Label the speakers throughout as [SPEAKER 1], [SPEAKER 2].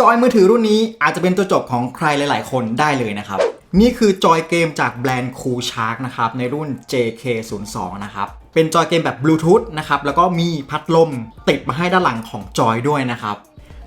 [SPEAKER 1] จอยมือถือรุ่นนี้อาจจะเป็นตัวจบของใครหลาย ๆ คนได้เลยนะครับ นี่คือจอยเกมจากแบรนด์คูชาร์กนะครับในรุ่น JK02 นะครับเป็นจอยเกมแบบบลูทูธนะครับแล้วก็มีพัดลมติดมาให้ด้านหลังของจอยด้วยนะครับ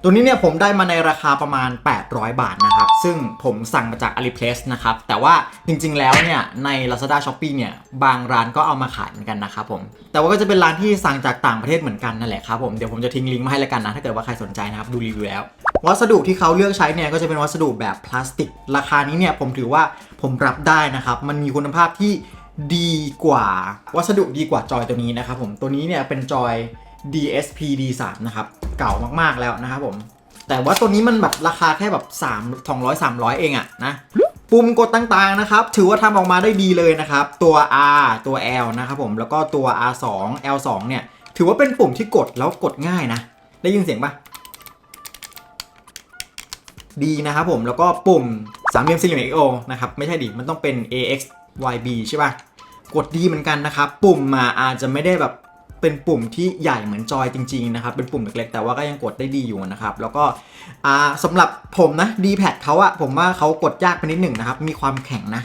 [SPEAKER 1] ตัวนี้เนี่ยผมได้มาในราคาประมาณ 800 บาทนะครับ ซึ่งผมสั่งมาจาก AliExpress นะครับ แต่ว่าจริงๆ แล้วเนี่ยใน Lazada Shopee เนี่ยบางร้านก็เอามาขายเหมือนกันนะครับผม แต่ว่าก็จะเป็นร้านที่สั่งจากต่างประเทศเหมือนกันนั่นแหละครับผม เดี๋ยวผมจะทิ้งลิงก์มาให้แล้วกันนะ ถ้าเกิดว่าใครสนใจนะครับดูรีวิวแล้ว วัสดุที่เขาเลือกใช้เนี่ยก็จะเป็นวัสดุแบบพลาสติก ราคานี้เนี่ยผมถือว่าผมรับได้นะครับ มันมีคุณภาพที่ดีกว่าวัสดุดีกว่าจอยตัวนี้นะครับผม ตัวนี้เนี่ยเป็นจอย DSP D3 นะครับ เก่ามากๆแล้วนะครับผม แต่ว่าตัวนี้มันแบบราคาแค่แบบ3 200 300 เองอะนะปุ่มกดต่างๆนะครับ ถือว่าทำออกมาได้ดีเลยนะครับ ตัว R ตัว L นะครับผมแล้วก็ตัว R2 L2 เนี่ยถือว่าเป็นปุ่มที่กดแล้วกดง่ายนะ ได้ยินเสียงปะดีนะครับผมแล้วก็ปุ่มสามเหลี่ยมสี่เหลี่ยม XO นะครับไม่ใช่ดิมันต้องเป็น AX YB ใช่ปะกดดีเหมือนกันนะครับ ปุ่มมาอาจจะไม่ได้แบบ เป็นปุ่มที่ใหญ่เหมือนจอยจริงๆนะครับเป็นปุ่มเล็กๆแต่ว่าก็ยังกดได้ดีอยู่นะครับแล้วก็อ่าสำหรับผมนะ d p a d เขาอะผมว่าเขากดยากไปนิดหนึ่งนะครับมีความแข็งนะ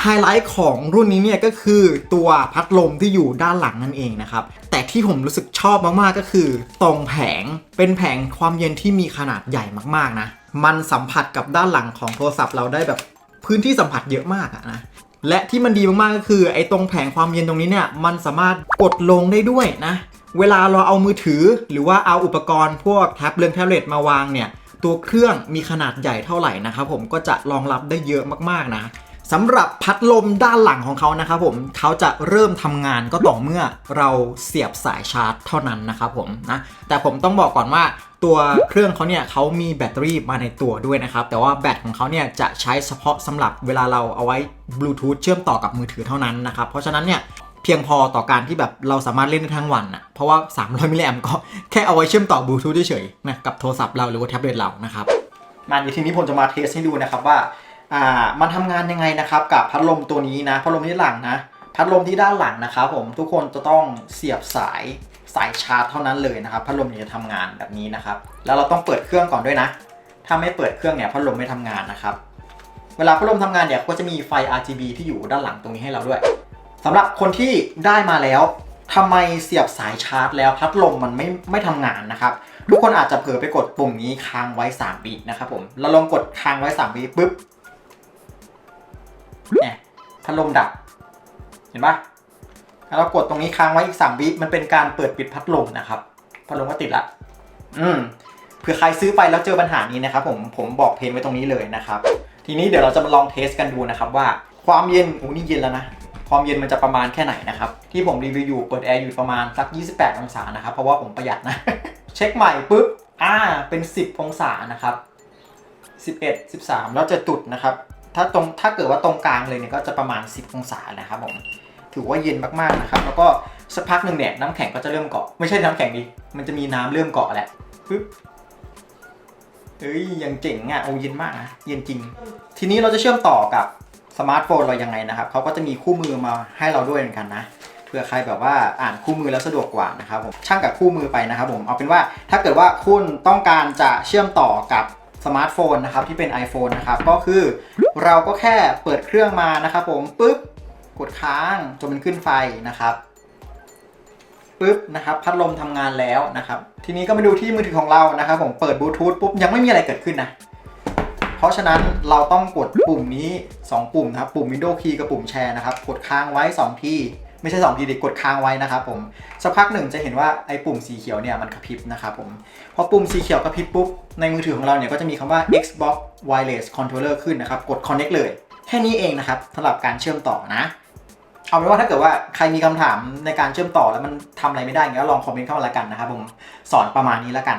[SPEAKER 1] ไฮไลท์ของรุ่นนี้เนี่ยก็คือตัวพัดลมที่อยู่ด้านหลังนั่นเองนะครับ แต่ที่ผมรู้สึกชอบมาก ๆ ก็คือตรงแผงเป็นแผงความเย็นที่มีขนาดใหญ่มาก ๆ นะ มันสัมผัสกับด้านหลังของโทรศัพท์เราได้แบบพื้นที่สัมผัสเยอะมากอะนะ และที่มันดีมากๆก็คือไอ้ตรงแผงความเย็นตรงนี้เนี่ยมันสามารถกดลงได้ด้วยนะ เวลาเราเอามือถือหรือว่าเอาอุปกรณ์พวกแท็บเล็ตแท็บเล็ตมาวางเนี่ยตัวเครื่องมีขนาดใหญ่เท่าไหร่นะครับผมก็จะรองรับได้เยอะมากๆนะ สำหรับพัดลมด้านหลังของเขานะครับผมเขาจะเริ่มทำงานก็ต่อเมื่อเราเสียบสายชาร์จเท่านั้นนะครับผมนะแต่ผมต้องบอกก่อนว่าตัวเครื่องเขาเนี่ยเขามีแบตเตอรี่มาในตัวด้วยนะครับ แต่ว่าแบตของเขาเนี่ยจะใช้เฉพาะสำหรับเวลาเราเอาไว้บลูทูธเชื่อมต่อกับมือถือเท่านั้นนะครับเพราะฉะนั้นเนี่ยเพียงพอต่อการที่แบบเราสามารถเล่นได้ทั้งวันนะเพราะว่า 300 มิลลิแอมก็แค่เอาไว้เชื่อมต่อบลูทูธเฉยๆนะกับโทรศัพท์เราหรือว่าแท็บเล็ตเรานะครับมาในทีนี้ผมจะมาเทสให้ดูนะครับว่า อ่ามันทำงานยังไงนะครับ กับพัดลมตัวนี้นะพัดลมที่หลังนะพัดลมที่ด้านหลังนะครับผมทุกคนจะต้องเสียบสายสายชาร์จเท่านั้นเลยนะครับพัดลมถึงจะทำงานแบบนี้นะครับ แล้วเราต้องเปิดเครื่องก่อนด้วยนะ ถ้าไม่เปิดเครื่องเนี่ยพัดลมไม่ทำงานนะครับ เวลาพัดลมทำงานเนี่ยก็จะมีไฟ RGB ที่อยู่ด้านหลังตรงนี้ให้เราด้วยสำหรับคนที่ได้มาแล้วทำไมเสียบสายชาร์จ แล้วพัดลมมันไม่ไม่ทำงานนะครับทุกคนอาจจะเผลอไปกดปุ่มนี้ค้างไว้3วินะครับผมเราลองกดค้างไว้3วิปุ๊บ เนี่ยพัดลมดับ เห็นปะแล้วเรากดตรงนี้ค้างไว้อีก3วิมันเป็นการเปิดปิดพัดลมนะครับ พัดลมก็ติดละ อืมเผื่อใครซื้อไปแล้วเจอปัญหานี้นะครับ ผมผมบอกเพนไว้ตรงนี้เลยนะครับ ทีนี้เดี๋ยวเราจะมาลองเทสกันดูนะครับว่าความเย็นโอ้นี่เย็นแล้วนะความเย็นมันจะประมาณแค่ไหนนะครับ ที่ผมรีวิวอยู่เปิดแอร์อยู่ประมาณสัก 28 องศานะครับ เพราะว่าผมประหยัดนะ เช็คใหม่ปุ๊บอ่าเป็น 10 องศานะครับ 11 13 แล้วจะตุดนะครับ ถ้าตรงถ้าเกิดว่าตรงกลางเลยเนี่ยก็จะประมาณ 10 องศานะครับผมถือว่าเย็นมากๆนะครับ แล้วก็สักพักหนึ่งเนี่ยน้ำแข็งก็จะเริ่มเกาะ ไม่ใช่น้ำแข็งดิมันจะมีน้ำเริ่มเกาะแหละปึ๊บเฮ้ยยังเจ๋งอะโอ้เย็นมากนะเย็นจริง ทีนี้เราจะเชื่อมต่อกับสมาร์ทโฟนเรายังไงนะครับเขาก็จะมีคู่มือมาให้เราด้วยเหมือนกันนะเผื่อใครแบบว่าอ่านคู่มือแล้วสะดวกกว่านะครับผมช่างกับคู่มือไปนะครับผมเอาเป็นว่าถ้าเกิดว่าคุณต้องการจะเชื่อมต่อกับ สมาร์ทโฟนนะครับที่เป็น iPhone นะครับก็คือเราก็แค่เปิดเครื่องมานะครับผมปุ๊บกดค้างจนมันขึ้นไฟนะครับปุ๊บนะครับพัดลมทำงานแล้วนะครับ ทีนี้ก็มาดูที่มือถือของเรานะครับ ผมเปิดบลูทูธปุ๊บยังไม่มีอะไรเกิดขึ้นนะเพราะฉะนั้นเราต้องกดปุ่มนี้ 2 ปุ่มนะครับ ปุ่ม Windows Key กับปุ่มแชร์นะครับ กดค้างไว้ 2 ที ไม่ใช่2ทีดิกดค้างไว้นะครับผมสักพักหนึ่งจะเห็นว่าไอ้ปุ่มสีเขียวเนี่ยมันกระพริบนะครับผมพอปุ่มสีเขียวกระพริบปุ๊บในมือถือของเราเนี่ยก็จะมีคำว่า Xbox Wireless Controller ขึ้นนะครับกด Connect เลย แค่นี้เองนะครับสำหรับการเชื่อมต่อนะเอาเป็นว่าถ้าเกิดว่าใครมีคำถามในการเชื่อมต่อแล้วมันทำอะไรไม่ได้เงี้ยลองคอมเมนต์เข้ามาละกันนะครับผมสอนประมาณนี้ละกัน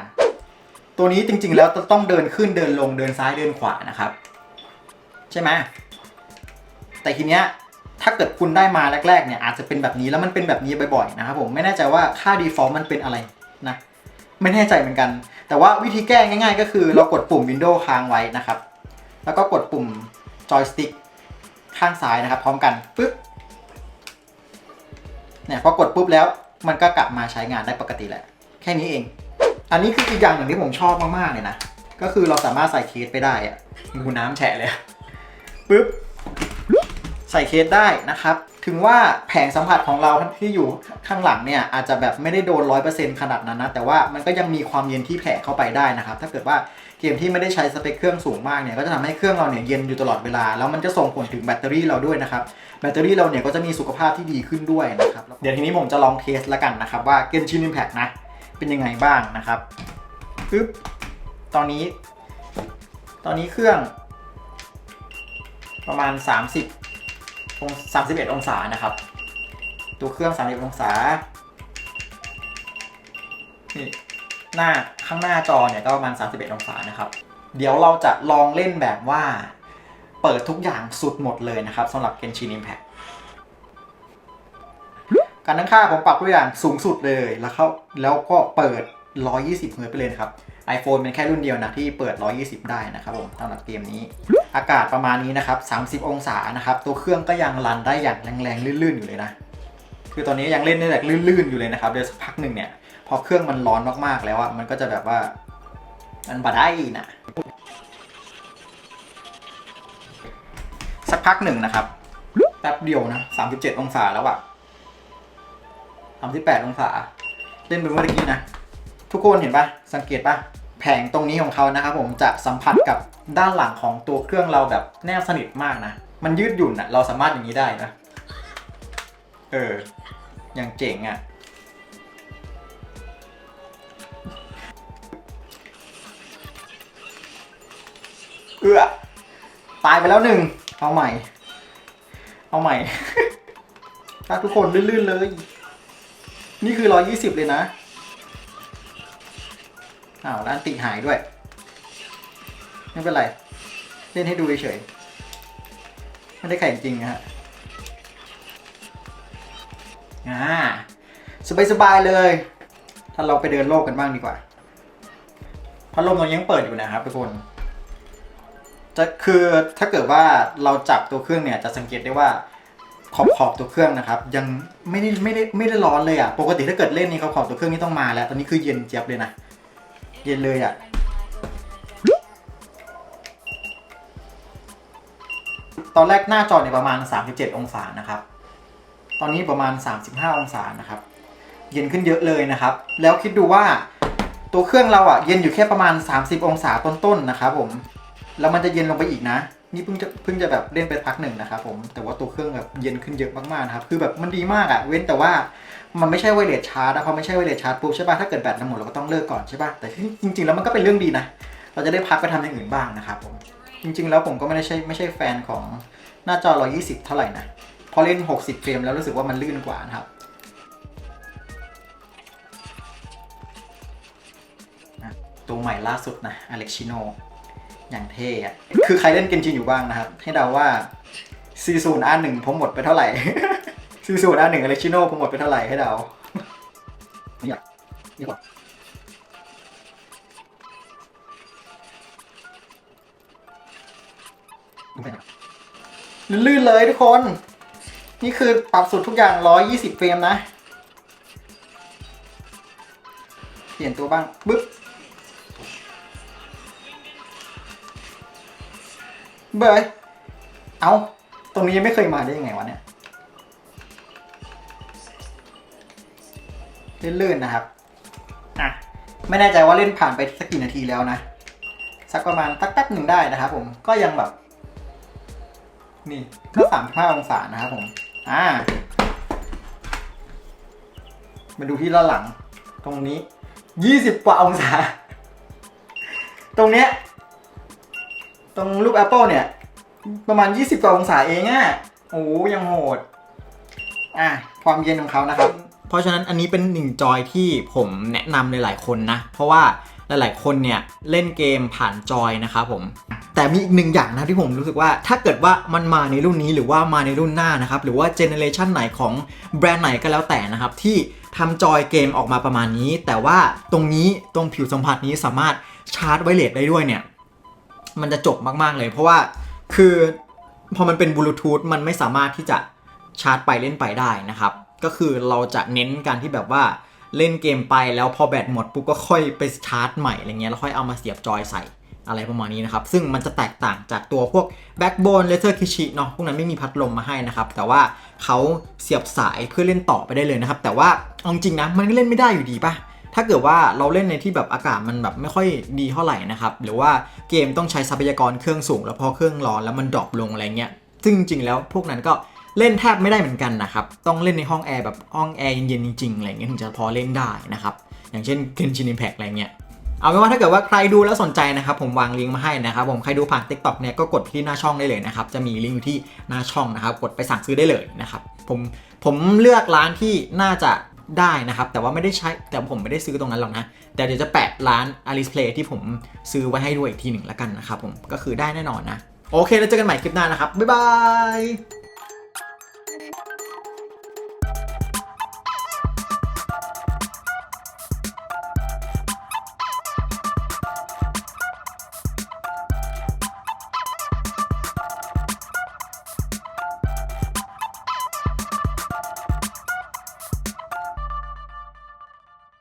[SPEAKER 1] ตัวนี้จริงๆแล้วต้องเดินขึ้นเดินลงเดินซ้ายเดินขวานะครับ ใช่ไหมแต่ทีเนี้ย ถ้าเกิดคุณได้มาแรกๆเนี่ยอาจจะเป็นแบบนี้แล้วมันเป็นแบบนี้บ่อยๆนะครับผมไม่แน่ใจว่าค่า default มันเป็นอะไรนะไม่แน่ใจเหมือนกัน แต่ว่าวิธีแก้ง่าย ๆ ก็คือเรากดปุ่ม Windows ค้างไว้นะครับ แล้วก็กดปุ่ม joystick ข้างซ้ายนะครับ พร้อมกันปึ๊บเนี่ยพอกดปุ๊บแล้วมันก็กลับมาใช้งานได้ปกติแหละ แค่นี้เอง อันนี้คืออีกอย่างหนึ่งที่ผมชอบมากๆเลยนะ ก็คือเราสามารถใส่เคสไปได้อะงูน้ำแฉะเลยปึ๊บ ใส่เคสได้นะครับ ถึงว่าแผงสัมผัสของเราที่อยู่ข้างหลังเนี่ยอาจจะแบบไม่ได้โดน 100%ขนาดนั้นนะ แต่ว่ามันก็ยังมีความเย็นที่แผ่เข้าไปได้นะครับ ถ้าเกิดว่าเกมที่ไม่ได้ใช้สเปคเครื่องสูงมากเนี่ยก็จะทำให้เครื่องเราเนี่ยเย็นอยู่ตลอดเวลา แล้วมันจะส่งผลถึงแบตเตอรี่เราด้วยนะครับ แบตเตอรี่เราเนี่ยก็จะมีสุขภาพที่ดีขึ้นด้วยนะครับ เดี๋ยวทีนี้ผมจะลองเทสแล้วกันนะครับว่า Genshin Impact นะเป็นยังไงบ้างนะครับปึ๊บตอนนี้ ตอนนี้เครื่อง ประมาณ 30อง 31 องศานะครับ ตัวเครื่อง30องศา นี่หน้าข้างหน้าจอเนี่ยก็ประมาณ 31 องศานะครับ เดี๋ยวเราจะลองเล่นแบบว่า เปิดทุกอย่างสุดหมดเลยนะครับสำหรับ Genshin Impact การตั้งค่าผมปรับทุกอย่างสูงสุดเลยแล้วเข้าแล้วก็เปิด 120เฮิร์ตไปเลยครับ iPhone เป็นแค่รุ่นเดียวนะที่เปิด 120 ได้นะครับผมสำหรับเกมนี้ อากาศประมาณนี้นะครับ 30 องศานะครับ ตัวเครื่องก็ยังรันได้อย่างแรงๆลื่นๆอยู่เลยนะ คือตอนนี้ยังเล่นได้แบบลื่นๆอยู่เลยนะครับเดี๋ยวสักพักหนึ่งเนี่ยพอเครื่องมันร้อนมากๆแล้วอะมันก็จะแบบว่ามันบาได้นะสักพักหนึ่งนะครับแป๊บเดียวนะ 37 องศาแล้วอะ38 องศา เล่นไปเมื่อกี้นะ ทุกคนเห็นปะสังเกตปะ แผงตรงนี้ของเขานะครับผมจะสัมผัสกับด้านหลังของตัวเครื่องเราแบบแนบสนิทมากนะ มันยืดหยุ่นอะเราสามารถอย่างนี้ได้นะ เออ อย่างเจ๋งอะเอื้อตายไปแล้วหนึ่ง เอาใหม่ เอาใหม่ถ้าทุกคนลื่นๆเลย นี่คือ 120 เลยนะ อ้าวร้านติหายด้วย ไม่เป็นไร เล่นให้ดูเฉยๆไม่ได้แข่งจริงนะฮะอ่าสบายๆเลย ถ้าเราไปเดินโลกกันบ้างดีกว่าพัดลมเรายังเปิดอยู่นะครับทุกคนจะคือถ้าเกิดว่าเราจับตัวเครื่องเนี่ยจะสังเกตได้ว่าขอบขอบตัวเครื่องนะครับ ยังไม่ได้ไม่ได้ไม่ได้ร้อนเลยอะปกติถ้าเกิดเล่นนี่ขอบขอบตัวเครื่องนี่ต้องมาแล้ว ตอนนี้คือเย็นเจี๊ยบเลยนะ เย็นเลยอะตอนแรกหน้าจอเนี่ยประมาณ 37 องศานะครับ ตอนนี้ประมาณ 35 องศานะครับ เย็นขึ้นเยอะเลยนะครับ แล้วคิดดูว่าตัวเครื่องเราอะเย็นอยู่แค่ประมาณ 30 องศาต้นๆนะครับผม แล้วมันจะเย็นลงไปอีกนะ นี่เพิ่งจะเพิ่งจะแบบเล่นไปพักหนึ่งนะครับผม แต่ว่าตัวเครื่องแบบเย็นขึ้นเยอะมากๆนะครับ คือแบบมันดีมากอะ เว้นแต่ว่า มันไม่ใช่ไวเลสชาร์จนะพอไม่ใช่ไวเลสชาร์จปุ๊บใช่ป่ะถ้าเกิดแบตมันหมดเราก็ต้องเลิกก่อนใช่ป่ะแต่จริง ๆ แล้วมันก็เป็นเรื่องดีนะ เราจะได้พักไปทำอย่างอื่นบ้างนะครับผมจริง ๆ แล้วผมก็ไม่ได้ใช่ไม่ใช่แฟนของหน้าจอ 120 เท่าไหร่นะพอเล่น 60 เฟรมแล้วรู้สึกว่ามันลื่นกว่านะครับตัวใหม่ล่าสุดนะอเล็กชิโนอย่างเท่อะคือใครเล่นเกนจินอยู่บ้างนะครับ ให้เดาว่าซีซูนอาหนึ่งผมหมดไปเท่าไหร่ ซีซูนอาหนึ่งอเล็กชิโนผมหมดไปเท่าไหร่ให้เดานี่อะนี่กว่าลื่นๆเลยทุกคน นี่คือปรับสุดทุกอย่าง 120 เฟรมนะ เปลี่ยนตัวบ้างปึ๊บเบยเอา ตรงนี้ยังไม่เคยมาได้ยังไงวะเนี่ย ลื่นๆนะครับอะไม่แน่ใจว่าเล่นผ่านไปสักกี่นาทีแล้วนะ สักประมาณตักแป๊บหนึ่งได้นะครับผมก็ยังแบบ นี่ก็สามห้าองศานะครับผม อ่า มาดูที่ด้านหลัง ตรงนี้ยี่สิบกว่าองศา ตรงเนี้ย ตรงรูป Apple เนี่ย ประมาณ20กว่าองศาเองอะโอ้ยังโหด อะ ความเย็นของเขานะครับ เพราะฉะนั้นอันนี้เป็นหนึ่งจอยที่ผมแนะนำหลาย ๆ คนนะ เพราะว่าหลาย ๆ คนเนี่ยเล่นเกมผ่านจอยนะครับผม แต่มีอีกหนึ่งอย่างนะที่ผมรู้สึกว่า ถ้าเกิดว่ามันมาในรุ่นนี้หรือว่ามาในรุ่นหน้านะครับ หรือว่าเจเนเรชันไหนของแบรนด์ไหนก็แล้วแต่นะครับ ที่ทำจอยเกมออกมาประมาณนี้ แต่ว่าตรงนี้ตรงผิวสัมผัสนี้สามารถชาร์จไวเลสได้ด้วยเนี่ย มันจะจบมาก ๆ เลย เพราะว่าคือพอมันเป็นบลูทูธมันไม่สามารถที่จะชาร์จไปเล่นไปได้นะครับ ก็คือเราจะเน้นการที่แบบว่าเล่นเกมไปแล้วพอแบตหมดปุ๊บก็ค่อยไปชาร์จใหม่อะไรเงี้ยแล้วค่อยเอามาเสียบจอยใส่อะไรประมาณนี้นะครับ ซึ่งมันจะแตกต่างจากตัวพวก Backbone Letter Kishi เนาะพวกนั้นไม่มีพัดลมมาให้นะครับ แต่ว่าเขาเสียบสายเพื่อเล่นต่อไปได้เลยนะครับ แต่ว่าเอาจริงนะ มันก็เล่นไม่ได้อยู่ดีป่ะถ้าเกิดว่าเราเล่นในที่แบบอากาศมันแบบไม่ค่อยดีเท่าไหร่นะครับ หรือว่าเกมต้องใช้ทรัพยากรเครื่องสูง แล้วพอเครื่องร้อนแล้วมันดรอปลงอะไรเงี้ยซึ่งจริงแล้วพวกนั้นก็ เล่นแทบไม่ได้เหมือนกันนะครับ ต้องเล่นในห้องแอร์แบบห้องแอร์เย็นๆจริงๆอะไรเงี้ยถึงจะพอเล่นได้นะครับ อย่างเช่น Genshin Impact อะไรเงี้ยเอาเป็นว่าถ้าเกิดว่าใครดูแล้วสนใจนะครับ ผมวางลิงก์มาให้นะครับ ผมใครดูผ่าน TikTok เนี่ยก็กดที่หน้าช่องได้เลยนะครับ จะมีลิงก์อยู่ที่หน้าช่องนะครับ กดไปสั่งซื้อได้เลยนะครับผมผมเลือกร้านที่น่าจะได้นะครับ แต่ว่าไม่ได้ใช้แต่ผมไม่ได้ซื้อตรงนั้นหรอกนะ แต่เดี๋ยวจะแปะร้าน Alice Play ที่ผมซื้อไว้ให้ด้วยอีกทีหนึ่งแล้วกันนะครับผมก็คือได้แน่นอนนะโอเคแล้วเจอกันใหม่คลิปหน้านะครับบ๊ายบาย